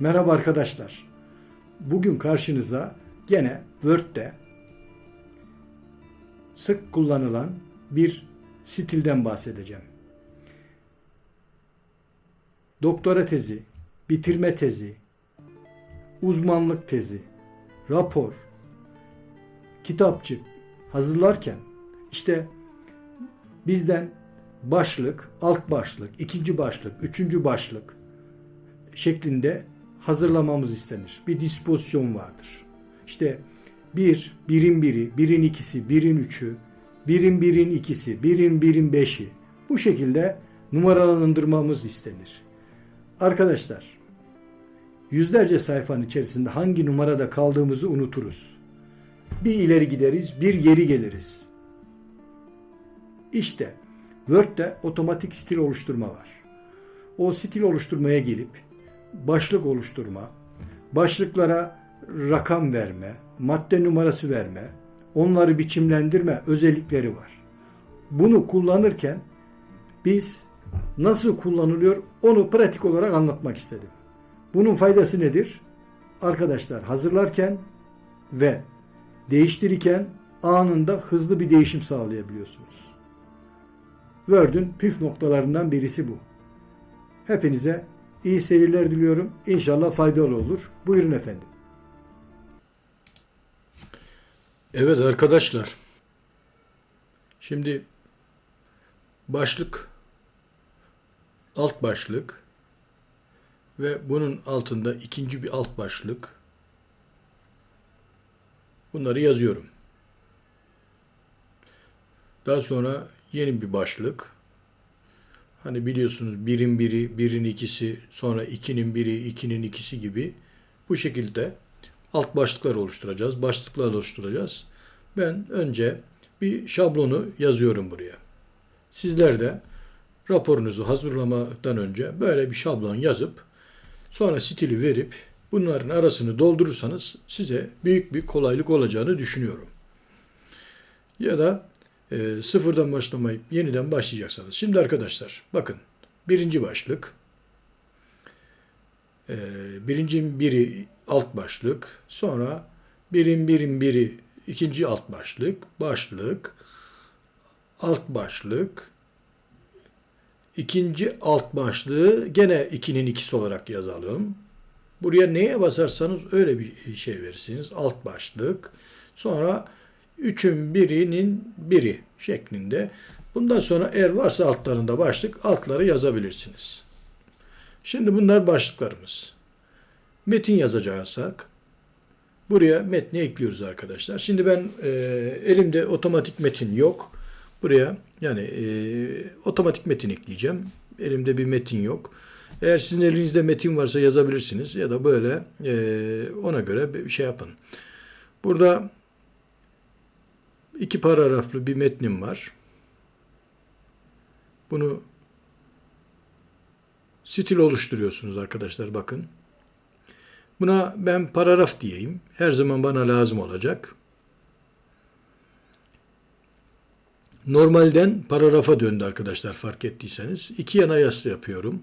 Merhaba arkadaşlar. Bugün karşınıza gene Word'de sık kullanılan bir stilden bahsedeceğim. Doktora tezi, bitirme tezi, uzmanlık tezi, rapor, kitapçık hazırlarken işte bizden başlık, alt başlık, ikinci başlık, üçüncü başlık şeklinde hazırlamamız istenir. Bir dispozisyon vardır. İşte bir, birin biri, birin ikisi, birin üçü, birin birin ikisi, birin birin beşi bu şekilde numaralandırmamız istenir. Arkadaşlar yüzlerce sayfanın içerisinde hangi numarada kaldığımızı unuturuz. Bir ileri gideriz, bir geri geliriz. İşte Word'de otomatik stil oluşturma var. O stil oluşturmaya gelip başlık oluşturma, başlıklara rakam verme, madde numarası verme, onları biçimlendirme özellikleri var. Bunu kullanırken biz nasıl kullanılıyor onu pratik olarak anlatmak istedim. Bunun faydası nedir? Arkadaşlar hazırlarken ve değiştirirken anında hızlı bir değişim sağlayabiliyorsunuz. Word'ün püf noktalarından birisi bu. Hepinize iyi seyirler diliyorum. İnşallah faydalı olur. Buyurun efendim. Evet arkadaşlar. Şimdi başlık alt başlık ve bunun altında ikinci bir alt başlık. Bunları yazıyorum. Daha sonra yeni bir başlık. Hani biliyorsunuz birin biri, birin ikisi, sonra ikinin biri, ikinin ikisi gibi bu şekilde alt başlıklar oluşturacağız, başlıklar oluşturacağız. Ben önce bir şablonu yazıyorum buraya. Sizler de raporunuzu hazırlamadan önce böyle bir şablon yazıp sonra stili verip bunların arasını doldurursanız size büyük bir kolaylık olacağını düşünüyorum. Ya da e, sıfırdan başlamayıp yeniden başlayacaksanız. Şimdi arkadaşlar bakın birinci başlık e, birincinin biri alt başlık sonra birin birin biri ikinci alt başlık başlık alt başlık ikinci alt başlığı gene ikinin ikisi olarak yazalım. Buraya neye basarsanız öyle bir şey verirsiniz. Alt başlık. Sonra üçün birinin biri şeklinde. Bundan sonra eğer varsa altlarında başlık altları yazabilirsiniz. Şimdi bunlar başlıklarımız. Metin yazacaksak buraya metni ekliyoruz arkadaşlar. Şimdi ben e, elimde otomatik metin yok. Buraya yani e, otomatik metin ekleyeceğim. Elimde bir metin yok. Eğer sizin elinizde metin varsa yazabilirsiniz ya da böyle e, ona göre bir şey yapın. Burada iki paragraflı bir metnim var. Bunu stil oluşturuyorsunuz arkadaşlar bakın. Buna ben paragraf diyeyim. Her zaman bana lazım olacak. Normalden paragrafa döndü arkadaşlar fark ettiyseniz. İki yana yaslı yapıyorum.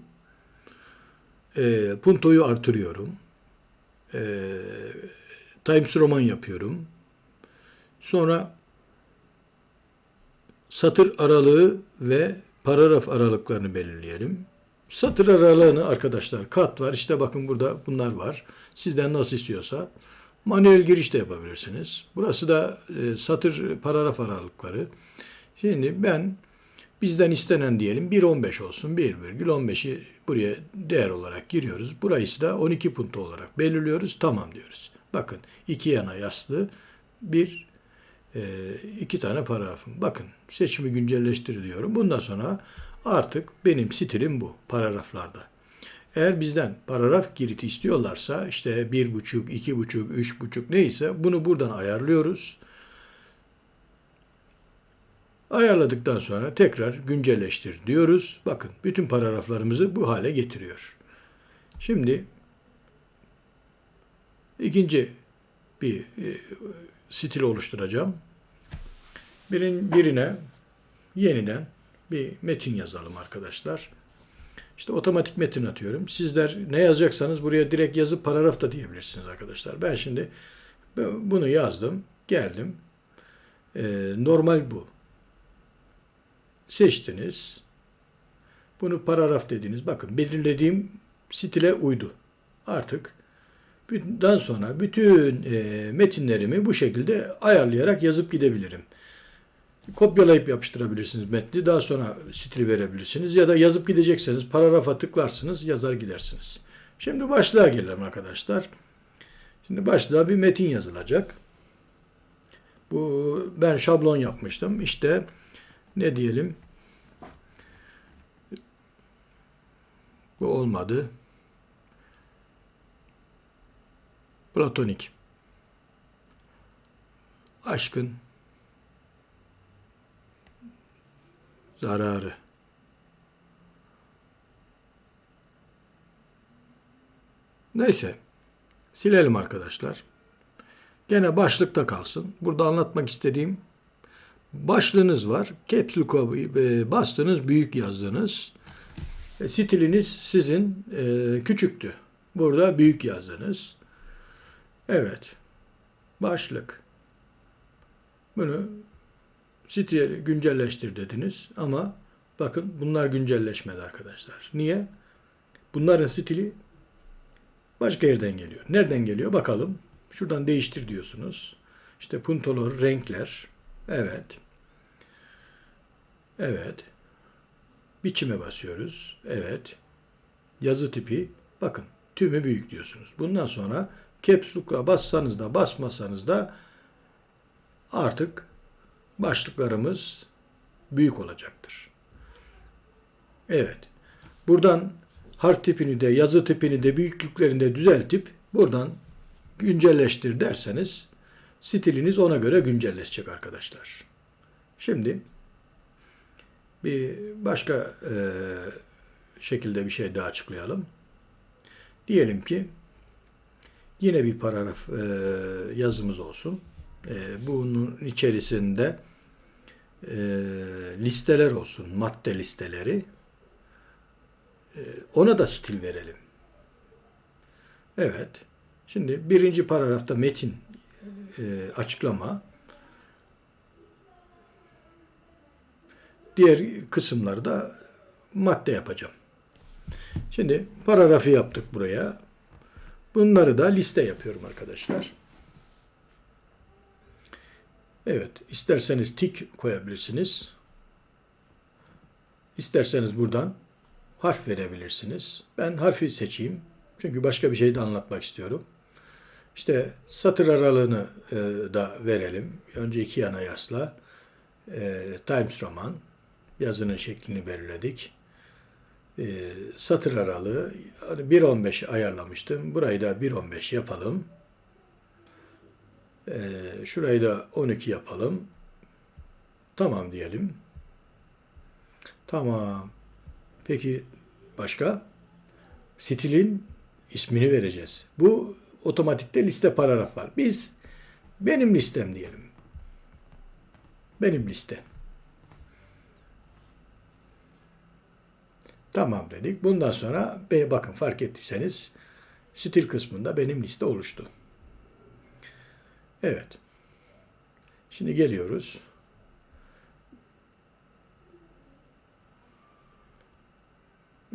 E, puntoyu artırıyorum. E, Times Roman yapıyorum. Sonra satır aralığı ve paragraf aralıklarını belirleyelim. Satır aralığını arkadaşlar kat var. İşte bakın burada bunlar var. Sizden nasıl istiyorsa manuel giriş de yapabilirsiniz. Burası da e, satır paragraf aralıkları. Şimdi ben bizden istenen diyelim 1.15 olsun. 1,15'i buraya değer olarak giriyoruz. Burayı da 12 punto olarak belirliyoruz. Tamam diyoruz. Bakın iki yana yaslı bir iki tane paragrafım. Bakın seçimi güncelleştir diyorum. Bundan sonra artık benim stilim bu paragraflarda. Eğer bizden paragraf giriti istiyorlarsa işte bir buçuk, iki buçuk, üç buçuk neyse bunu buradan ayarlıyoruz. Ayarladıktan sonra tekrar güncelleştir diyoruz. Bakın bütün paragraflarımızı bu hale getiriyor. Şimdi ikinci bir e, stil oluşturacağım. Birin, birine yeniden bir metin yazalım arkadaşlar. İşte otomatik metin atıyorum. Sizler ne yazacaksanız buraya direkt yazıp paragraf da diyebilirsiniz arkadaşlar. Ben şimdi bunu yazdım. Geldim. Ee, normal bu. Seçtiniz. Bunu paragraf dediniz. Bakın belirlediğim stile uydu. Artık bundan sonra bütün e, metinlerimi bu şekilde ayarlayarak yazıp gidebilirim. Kopyalayıp yapıştırabilirsiniz metni. Daha sonra stili verebilirsiniz. Ya da yazıp gidecekseniz paragrafa tıklarsınız, yazar gidersiniz. Şimdi başlığa gelelim arkadaşlar. Şimdi başlığa bir metin yazılacak. Bu ben şablon yapmıştım. İşte ne diyelim? Bu olmadı. Platonik. Aşkın zararı. Neyse. Silelim arkadaşlar. Gene başlıkta kalsın. Burada anlatmak istediğim başlığınız var. Caps e, bastınız, büyük yazdınız. E, Stiliniz sizin e, küçüktü. Burada büyük yazdınız. Evet. Başlık. Bunu stili güncelleştir dediniz ama bakın bunlar güncelleşmedi arkadaşlar. Niye? Bunların stili başka yerden geliyor. Nereden geliyor? Bakalım. Şuradan değiştir diyorsunuz. İşte puntolor, renkler. Evet. Evet. Biçime basıyoruz. Evet. Yazı tipi. Bakın tümü büyük diyorsunuz. Bundan sonra caps bassanız da basmasanız da artık başlıklarımız büyük olacaktır. Evet. Buradan harf tipini de yazı tipini de büyüklüklerini de düzeltip buradan güncelleştir derseniz stiliniz ona göre güncelleşecek arkadaşlar. Şimdi bir başka e, şekilde bir şey daha açıklayalım. Diyelim ki yine bir paragraf e, yazımız olsun. E, bunun içerisinde e, listeler olsun, madde listeleri. E, ona da stil verelim. Evet. Şimdi birinci paragrafta metin e, açıklama. Diğer kısımları da madde yapacağım. Şimdi paragrafı yaptık buraya. Bunları da liste yapıyorum arkadaşlar. Evet, isterseniz tik koyabilirsiniz. İsterseniz buradan harf verebilirsiniz. Ben harfi seçeyim. Çünkü başka bir şey de anlatmak istiyorum. İşte satır aralığını e, da verelim. Önce iki yana yasla. E, Times Roman. Yazının şeklini belirledik. E, satır aralığı hani 1.15 ayarlamıştım. Burayı da 1.15 yapalım. E, şurayı da 12 yapalım. Tamam diyelim. Tamam. Peki başka? Stilin ismini vereceğiz. Bu otomatikte liste paragraf var. Biz benim listem diyelim. Benim liste. Tamam dedik. Bundan sonra be- bakın fark ettiyseniz stil kısmında benim liste oluştu. Evet. Şimdi geliyoruz.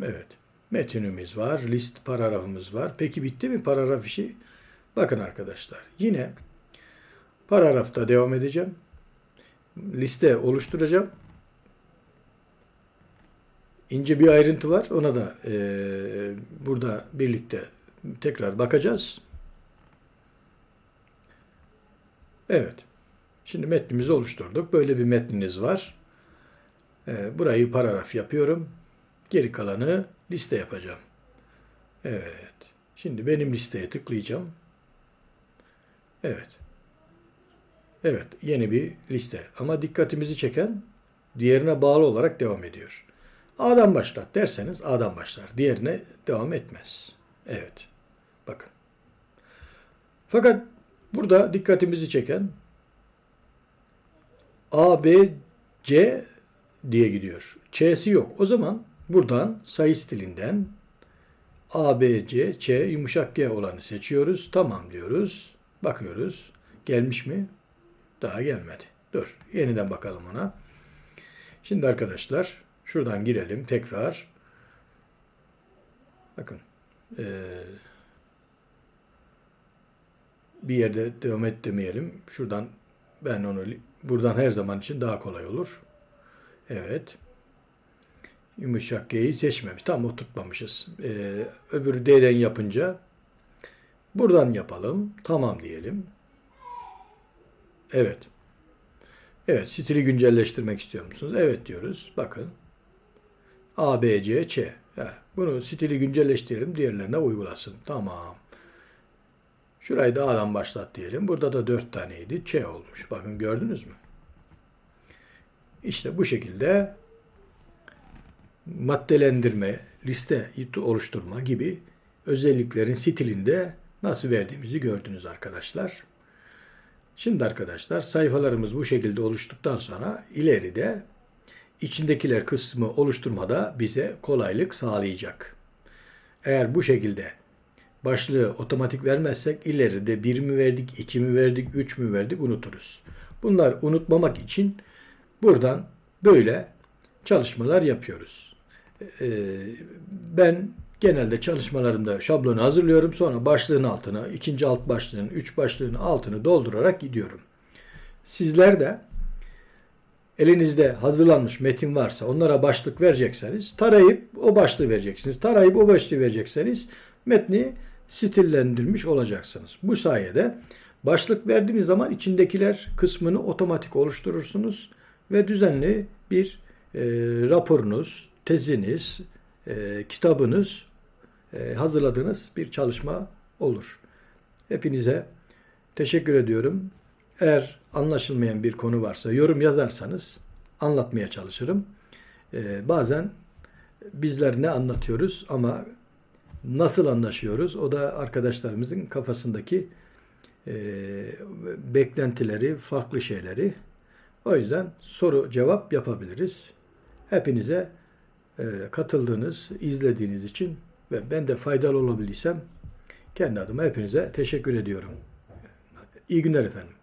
Evet. Metinimiz var, list paragrafımız var. Peki bitti mi paragraf işi? Bakın arkadaşlar. Yine paragrafta devam edeceğim. Liste oluşturacağım. İnce bir ayrıntı var. Ona da e, burada birlikte tekrar bakacağız. Evet. Şimdi metnimizi oluşturduk. Böyle bir metniniz var. E, burayı paragraf yapıyorum. Geri kalanı liste yapacağım. Evet. Şimdi benim listeye tıklayacağım. Evet. Evet. Yeni bir liste. Ama dikkatimizi çeken diğerine bağlı olarak devam ediyor. A'dan başlat derseniz A'dan başlar. Diğerine devam etmez. Evet. Bakın. Fakat burada dikkatimizi çeken A, B, C diye gidiyor. Ç'si yok. O zaman buradan sayı stilinden A, B, C, Ç yumuşak G olanı seçiyoruz. Tamam diyoruz. Bakıyoruz. Gelmiş mi? Daha gelmedi. Dur. Yeniden bakalım ona. Şimdi arkadaşlar şuradan girelim tekrar. Bakın. eee, bir yerde devam et demeyelim. Şuradan ben onu buradan her zaman için daha kolay olur. Evet. Yumuşak G'yi seçmemiş. Tam oturtmamışız. Ee, öbürü D'den yapınca buradan yapalım. Tamam diyelim. Evet. Evet. Stili güncelleştirmek istiyor musunuz? Evet diyoruz. Bakın. A, B, C, Ç. Bunu stili güncelleştirelim. Diğerlerine uygulasın. Tamam. Şurayı da A'dan başlat diyelim. Burada da dört taneydi. Ç olmuş. Bakın gördünüz mü? İşte bu şekilde maddelendirme, liste oluşturma gibi özelliklerin stilinde nasıl verdiğimizi gördünüz arkadaşlar. Şimdi arkadaşlar sayfalarımız bu şekilde oluştuktan sonra ileride içindekiler kısmı oluşturmada bize kolaylık sağlayacak. Eğer bu şekilde başlığı otomatik vermezsek ileride bir mi verdik, iki mi verdik, üç mü verdik unuturuz. Bunlar unutmamak için buradan böyle çalışmalar yapıyoruz. Ee, ben genelde çalışmalarımda şablonu hazırlıyorum. Sonra başlığın altına, ikinci alt başlığın, üç başlığın altını doldurarak gidiyorum. Sizler de elinizde hazırlanmış metin varsa onlara başlık verecekseniz tarayıp o başlığı vereceksiniz. Tarayıp o başlığı verecekseniz metni stillendirmiş olacaksınız. Bu sayede başlık verdiğiniz zaman içindekiler kısmını otomatik oluşturursunuz ve düzenli bir e, raporunuz, teziniz, e, kitabınız e, hazırladığınız bir çalışma olur. Hepinize teşekkür ediyorum. Eğer anlaşılmayan bir konu varsa yorum yazarsanız anlatmaya çalışırım. E, bazen bizler ne anlatıyoruz ama nasıl anlaşıyoruz? O da arkadaşlarımızın kafasındaki e, beklentileri, farklı şeyleri. O yüzden soru cevap yapabiliriz. Hepinize e, katıldığınız, izlediğiniz için ve ben de faydalı olabildiysem kendi adıma hepinize teşekkür ediyorum. İyi günler efendim.